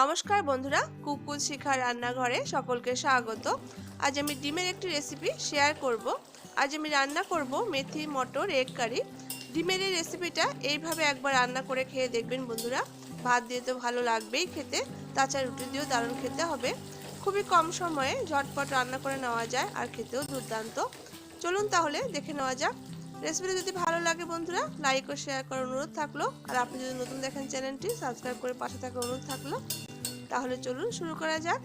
নমস্কার বন্ধুরা, কুকুর শিখা রান্নাঘরে সকলকে স্বাগত। আজ আমি ডিমের একটি রেসিপি শেয়ার করব। আজ আমি রান্না করব মেথি, মটর এগ কারি ডিমের এই রেসিপিটা এইভাবে একবার রান্না করে খেয়ে দেখবেন বন্ধুরা। ভাত দিয়ে তো ভালো লাগবেই খেতে, তাছাড়া রুটি দিয়েও দারুণ খেতে হবে। খুবই কম সময়ে ঝটপট রান্না করে নেওয়া যায় আর খেতেও দুর্দান্ত। চলুন তাহলে দেখে নেওয়া যাক। রেসিপিটা যদি ভালো লাগে বন্ধুরা লাইক ও শেয়ার করার অনুরোধ থাকল। আর আপনি যদি নতুন দেখেন চ্যানেলটি সাবস্ক্রাইব করে পাশে থাকার অনুরোধ থাকল। তাহলে চলুন শুরু করা যাক।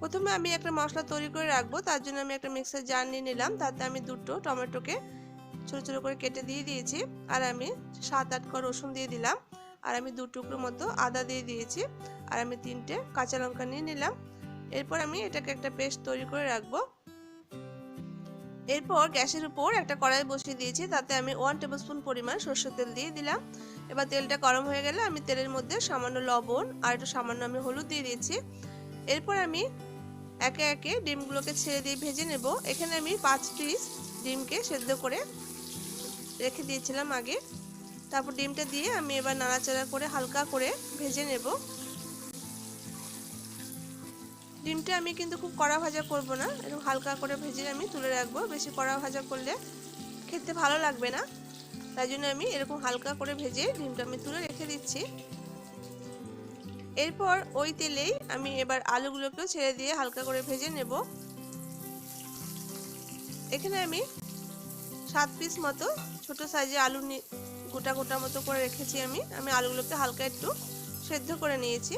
প্রথমে আমি একটা মশলা তৈরি করে রাখব। তার জন্য আমি একটা মিক্সার জার নিয়ে নিলাম। তাতে আমি দুটো টমেটোকে ছোটো ছোটো করে কেটে দিয়ে দিয়েছি। আর আমি সাত আট কর রসুন দিয়ে দিলাম। আর আমি দু টুকরো মতো আদা দিয়ে দিয়েছি। আর আমি তিনটে কাঁচা লঙ্কা নিয়ে নিলাম। এরপর আমি এটাকে একটা পেস্ট তৈরি করে রাখব। এরপর গ্যাসের উপর একটা কড়াই বসিয়ে দিয়েছি, তাতে আমি ওয়ান টেবিল স্পুন পরিমাণ সর্ষের তেল দিয়ে দিলাম। এবার তেলটা গরম হয়ে গেলে আমি তেলের মধ্যে সামান্য লবণ আর একটু সামান্য আমি হলুদ দিয়ে দিয়েছি। এরপর আমি একে একে ডিমগুলোকে ছেড়ে দিয়ে ভেজে নেব। এখানে আমি পাঁচ পিস ডিমকে সেদ্ধ করে রেখে দিয়েছিলাম আগে। তারপর ডিমটা দিয়ে আমি এবার নাড়াচাড়া করে হালকা করে ভেজে নেব। ডিমটা আমি কিন্তু খুব কড়া ভাজা করব না। এরকম হালকা করে ভেজে আমি তুলে রাখব। বেশি কড়া ভাজা করলে খেতে ভালো লাগবে না। তাই জন্য আমি এরকম হালকা করে ভেজে ডিমটা আমি তুলে রেখে দিচ্ছি। এরপর ওই তেলেই আমি এবার আলুগুলোকেও ছেড়ে দিয়ে হালকা করে ভেজে নেব। এখানে আমি সাত পিস মতো ছোট সাইজে আলু গোটা গোটা মতো করে রেখেছি আমি। আমি আলুগুলোকে হালকা একটু সেদ্ধ করে নিয়েছি।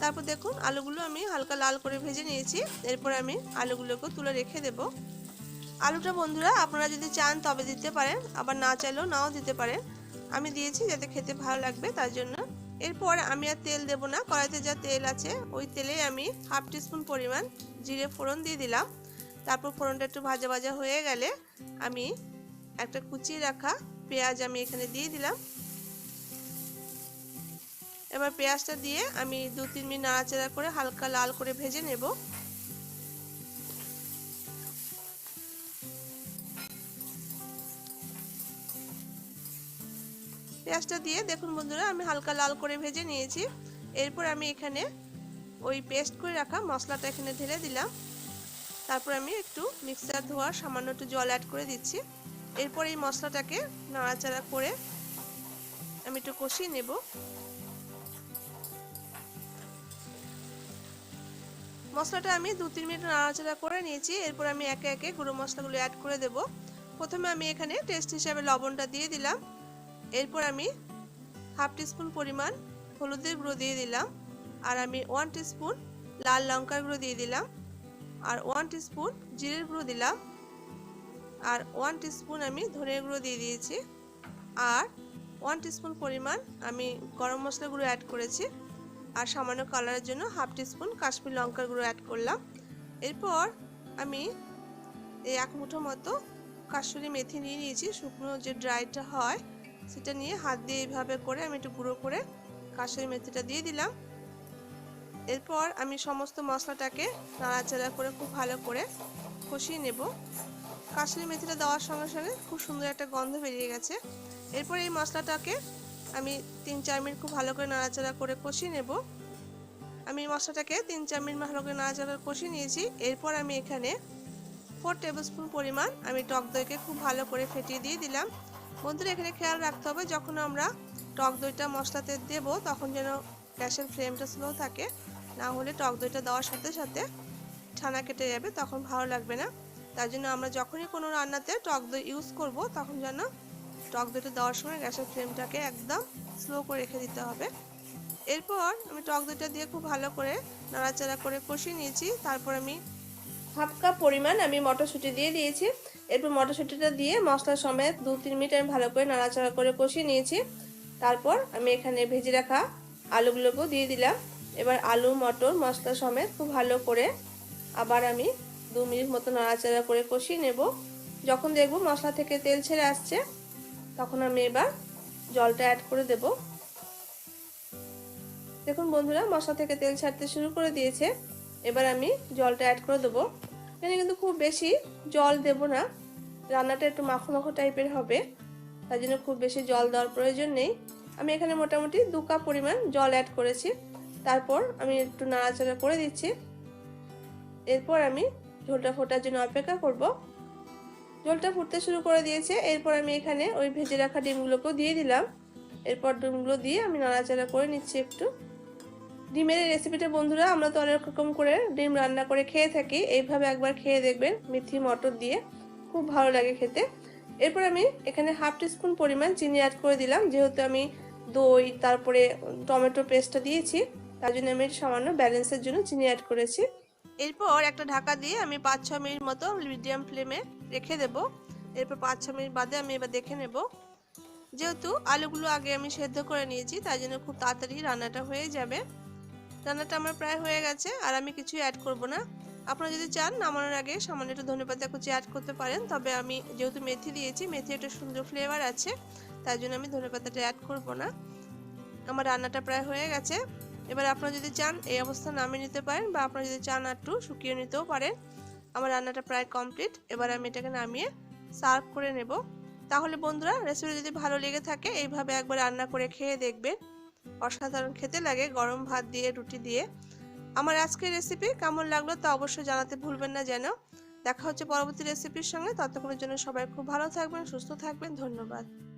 তারপর দেখুন আলুগুলো আমি হালকা লাল করে ভেজে নিয়েছি। এরপর আমি আলুগুলোকে তুলে রেখে দেব। আলুটা বন্ধুরা আপনারা যদি চান তবে দিতে পারেন, আবার না চাইলেও নাও দিতে পারেন। আমি দিয়েছি যাতে খেতে ভালো লাগবে তার জন্য। এরপর আমি আর তেল দেব না, কড়াইতে যা তেল আছে ওই তেলে আমি হাফ টিস্পুন পরিমাণ জিরে ফোড়ন দিয়ে দিলাম। তারপর ফোড়নটা একটু ভাজা ভাজা হয়ে গেলে আমি একটা কুচিয়ে রাখা পেঁয়াজ আমি এখানে দিয়ে দিলাম। এবার পেঁয়াজটা দিয়ে আমি দু, তিন মিনিট নাড়াচাড়া করে হালকা লাল করে ভেজে নেব। পেঁয়াজটা দিয়ে দেখুন বন্ধুরা, আমি হালকা লাল করে ভেজে নিয়েছি। এরপর আমি এখানে ওই পেস্ট করে রাখা মশলাটা এখানে ঢেলে দিলাম। তারপর আমি একটু মিক্সার ধোয়ার সামান্য একটু জল অ্যাড করে দিচ্ছি। এরপর এই মশলাটাকে নাড়াচাড়া করে আমি একটু কষিয়ে নেব। মশলাটা আমি দু, তিন মিনিট নাড়াচাড়া করে নিয়েছি। এরপর আমি একে একে গুঁড়ো মশলাগুলো অ্যাড করে দেব। প্রথমে আমি এখানে টেস্ট হিসাবে লবণটা দিয়ে দিলাম। এরপর আমি হাফ টিস্পুন পরিমাণ হলুদের গুঁড়ো দিয়ে দিলাম। আর আমি ওয়ান টিস্পুন লাল লঙ্কার গুঁড়ো দিয়ে দিলাম। আর ওয়ান টিস্পুন জিরের গুঁড়ো দিলাম। আর ওয়ান টিস্পুন আমি ধনের গুঁড়ো দিয়ে দিয়েছি। আর ওয়ান টিস্পুন পরিমাণ আমি গরম মশলা গুঁড়ো অ্যাড করেছি। আর সামান্য কালারের জন্য হাফ টিস্পুন কাশ্মীর লঙ্কার গুঁড়ো অ্যাড করলাম। এরপর আমি এই এক মুঠো মতো কাশ্মীরি মেথি নিয়ে নিয়েছি, শুকনো যে ড্রাইটা হয় সেটা নিয়ে হাত দিয়ে এইভাবে করে আমি একটু গুঁড়ো করে কাশ্মীরি মেথিটা দিয়ে দিলাম। এরপর আমি সমস্ত মশলাটাকে নাড়াচাড়া করে খুব ভালো করে কষিয়ে নেব। কাশ্মীরি মেথিটা দেওয়ার সঙ্গে সঙ্গে খুব সুন্দর একটা গন্ধ বেরিয়ে গেছে। এরপর এই মশলাটাকে আমি তিন চার মিনিট খুব ভালো করে নাড়াচাড়া করে কষিয়ে নেব। আমি মশলাটাকে তিন চার মিনিট ভালো করে নাড়াচাড়া কষিয়ে নিয়েছি। এরপর আমি এখানে ফোর টেবিল স্পুন পরিমাণ আমি টক দইকে খুব ভালো করে ফেটিয়ে দিয়ে দিলাম। বন্ধুরা, এখানে খেয়াল রাখতে হবে, যখন আমরা টক দইটা মশলাতে দেব, তখন যেন গ্যাসের ফ্লেমটা স্লো থাকে। না হলে টক দইটা দেওয়ার সাথে সাথে ছানা কেটে যাবে, তখন ভালো লাগবে না। তার জন্য আমরা যখনই কোনো রান্নাতে টক দই ইউজ করব, তখন যেন টক দইটা দেওয়ার সময় গ্যাসের ফ্লেমটাকে একদম স্লো করে রেখে দিতে হবে। এরপর আমি টক দইটা দিয়ে খুব ভালো করে নাড়াচাড়া করে কষিয়ে নিয়েছি। তারপর আমি হাফ কাপ পরিমাণ আমি মটরশুঁটি দিয়ে দিয়েছি। এরপর মটরশুঁটিটা দিয়ে মশলা সমেত দু তিন মিনিট আমি ভালো করে নাড়াচাড়া করে কষিয়ে নিয়েছি। তারপর আমি এখানে ভেজে রাখা আলুগুলোকেও দিয়ে দিলাম। এবার আলু, মটর, মশলা সমেত খুব ভালো করে আবার আমি দু মিনিট মতো নাড়াচাড়া করে কষিয়ে নেব। যখন দেখব মশলা থেকে তেল ছেড়ে আসছে তখন আমি এবার জলটা অ্যাড করে দেব। দেখুন বন্ধুরা, মশলা থেকে তেল ছাড়তে শুরু করে দিয়েছে। এবার আমি জলটা অ্যাড করে দেবো। এখানে কিন্তু খুব বেশি জল দেব না, রান্নাটা একটু মাখো মাখো টাইপের হবে। তার জন্য খুব বেশি জল দেওয়ার প্রয়োজন নেই। আমি এখানে মোটামুটি দু কাপ পরিমাণ জল অ্যাড করেছি। তারপর আমি একটু নাড়াচাড়া করে দিচ্ছি। এরপর আমি ঝোলটা ফোটার জন্য অপেক্ষা করব। ঝোলটা ফুটতে শুরু করে দিয়েছে। এরপর আমি এখানে ওই ভেজে রাখা ডিমগুলোকেও দিয়ে দিলাম। এরপর ডিমগুলো দিয়ে আমি নাড়াচাড়া করে নিচ্ছি একটু। ডিমের এই রেসিপিটা বন্ধুরা, আমরা তো অনেক রকম করে ডিম রান্না করে খেয়ে থাকি। এইভাবে একবার খেয়ে দেখবেন মেথি, মটর দিয়ে। খুব ভালো লাগে খেতে। এরপর আমি এখানে হাফ টিস্পুন পরিমাণ চিনি অ্যাড করে দিলাম। যেহেতু আমি দই, তারপরে টমেটো পেস্টটা দিয়েছি, তার জন্য আমি সামান্য ব্যালেন্সের জন্য চিনি অ্যাড করেছি। এরপর একটা ঢাকা দিয়ে আমি পাঁচ, ছ মিনিট মতো মিডিয়াম ফ্লেমে রেখে দেব। এরপর পাঁচ, ছ মিনিট বাদে আমি এবার দেখে নেব। যেহেতু আলুগুলো আগে আমি সেদ্ধ করে নিয়েছি, তাই জন্য খুব তাড়াতাড়ি রান্নাটা হয়ে যাবে। রান্নাটা আমার প্রায় হয়ে গেছে, আর আমি কিছুই অ্যাড করব না। আপনারা যদি চান, নামানোর আগে সামান্য একটু ধনেপাতা কুচি অ্যাড করতে পারেন, তবে আমি যেহেতু মেথি দিয়েছি, মেথি একটা সুন্দর ফ্লেভার আছে, তাই জন্য আমি ধনেপাতাটা অ্যাড করব না। আমার রান্নাটা প্রায় হয়ে গেছে। এবার আপনারা যদি চান, এই অবস্থা নামিয়ে নিতে পারেন বা আপনারা যদি চান একটু শুকিয়ে নিতেও পারেন। আমার রান্নাটা প্রায় কমপ্লিট। এবার আমি এটাকে নামিয়ে সার্ভ করে নেব। তাহলে বন্ধুরা রেসিপি যদি ভালো লেগে থাকে, এইভাবে একবার রান্না করে খেয়ে দেখবেন। অসাধারণ খেতে লাগে গরম ভাত দিয়ে, রুটি দিয়ে। আমার আজকের রেসিপি কেমন লাগল তা অবশ্যই জানাতে ভুলবেন না যেন। দেখা হচ্ছে পরবর্তী রেসিপির সঙ্গে। ততক্ষণের জন্য সবাই খুব ভালো থাকবেন, সুস্থ থাকবেন। ধন্যবাদ।